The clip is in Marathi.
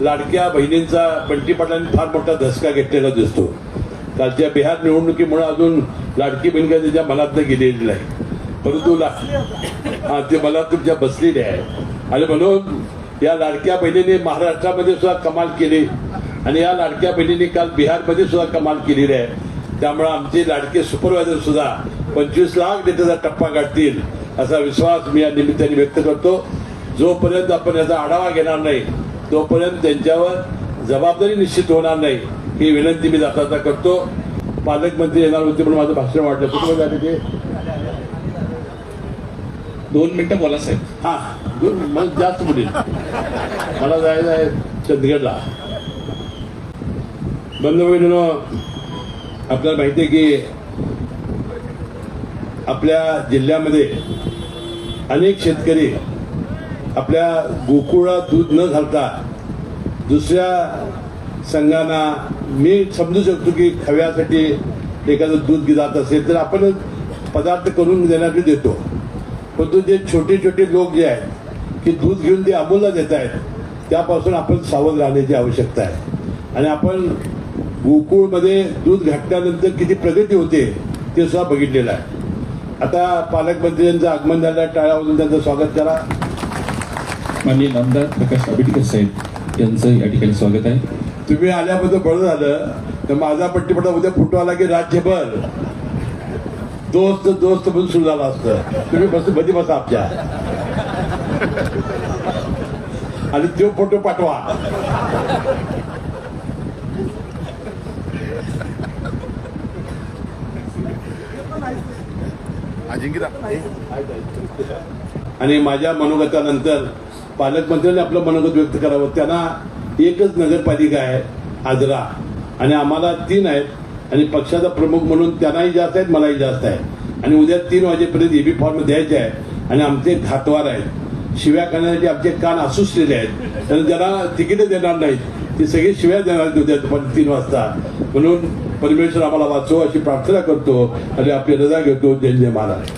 लाडक्या बहिणींचा बंटी पाटलांनी फार मोठा धसका घेतलेला दिसतो. कालच्या बिहार निवडणुकीमुळे अजून लाडकी बहीण काय त्याच्या मनात गेलेली नाही. परंतु ला- हा ते मला तुमच्या बसलेले आहे. आणि म्हणून या लाडक्या बहिणीने महाराष्ट्रामध्ये सुद्धा कमाल केली. आणि या लाडक्या बहिणीने काल बिहारमध्ये सुद्धा कमाल केलेली आहे. त्यामुळे आमचे लाडके सुपरवायझर सुद्धा पंचवीस लाख नेत्याचा टप्पा गाठतील असा विश्वास मी या निमित्ताने व्यक्त करतो. जोपर्यंत आपण याचा आढावा घेणार नाही तोपर्यंत त्यांच्यावर जबाबदारी निश्चित होणार नाही. ही विनंती मी जाता करतो. पालकमंत्री येणार होते म्हणून माझं भाषण वाटलं कुठे झाले ते? दोन मिनिटं बोला साहेब. हा. दोन मग जास्त पुढील मला जायचं आहे चंदगडला. बंद बहिणीनो आपल्याला माहिती आहे की आपल्या जिल्ह्यामध्ये अनेक शेतकरी आपल्या गोकुळात दूध न घालता दुसऱ्या संघांना मी समजू शकतो की खव्यासाठी एखादं दूध जात असेल तर आपण पदार्थ करून देण्यासाठी देतो. परंतु जे छोटे छोटे लोक जे आहेत की दूध घेऊन ते अमूलला देत आहेत त्यापासून आपण सावध राहण्याची आवश्यकता आहे. आणि आपण गोकुळमध्ये दूध घातल्यानंतर किती प्रगती होते ते सुद्धा बघितलेलं आहे. आता पालकमंत्र्यांचं आगमन झालं आहे टाळ्यावरून त्यांचं स्वागत करा. माननीय नामदार प्रकाश आंबेडकर साहेब यांचं या ठिकाणी स्वागत आहे. तुम्ही आल्याबद्दल बरं झालं तर माझा पट्टीपटा उद्या फुटो आला की राज्यभर दोस्त दोस्त म्हणून सुरू झाला असतं. तुम्ही बसमध्ये बसा आमच्या. आणि तो फोटो पाठवा. आणि माझ्या मनोगतानंतर पालकमंत्र्यांनी आपलं मनोगत व्यक्त करावं. त्यांना एकच नगरपालिका आहे आजरा. आणि आम्हाला तीन आहेत. आणि पक्षाचा प्रमुख म्हणून त्यांनाही जास्त आहेत मलाही जास्त आहे आणि उद्या तीन वाजेपर्यंत ईबी फॉर्म द्यायचे आहे आणि आमचे घातवार आहेत. शिव्या करण्यासाठी आमचे कान असूसलेले आहेत. तर ज्यांना तिकीटं देणार नाहीत ती सगळी शिव्या देणार आहेत उद्या दुपारी तीन वाजता. म्हणून परमेश्वर आम्हाला वाचो अशी प्रार्थना करतो आणि आपली रजा घेतो. जय जय महाराज.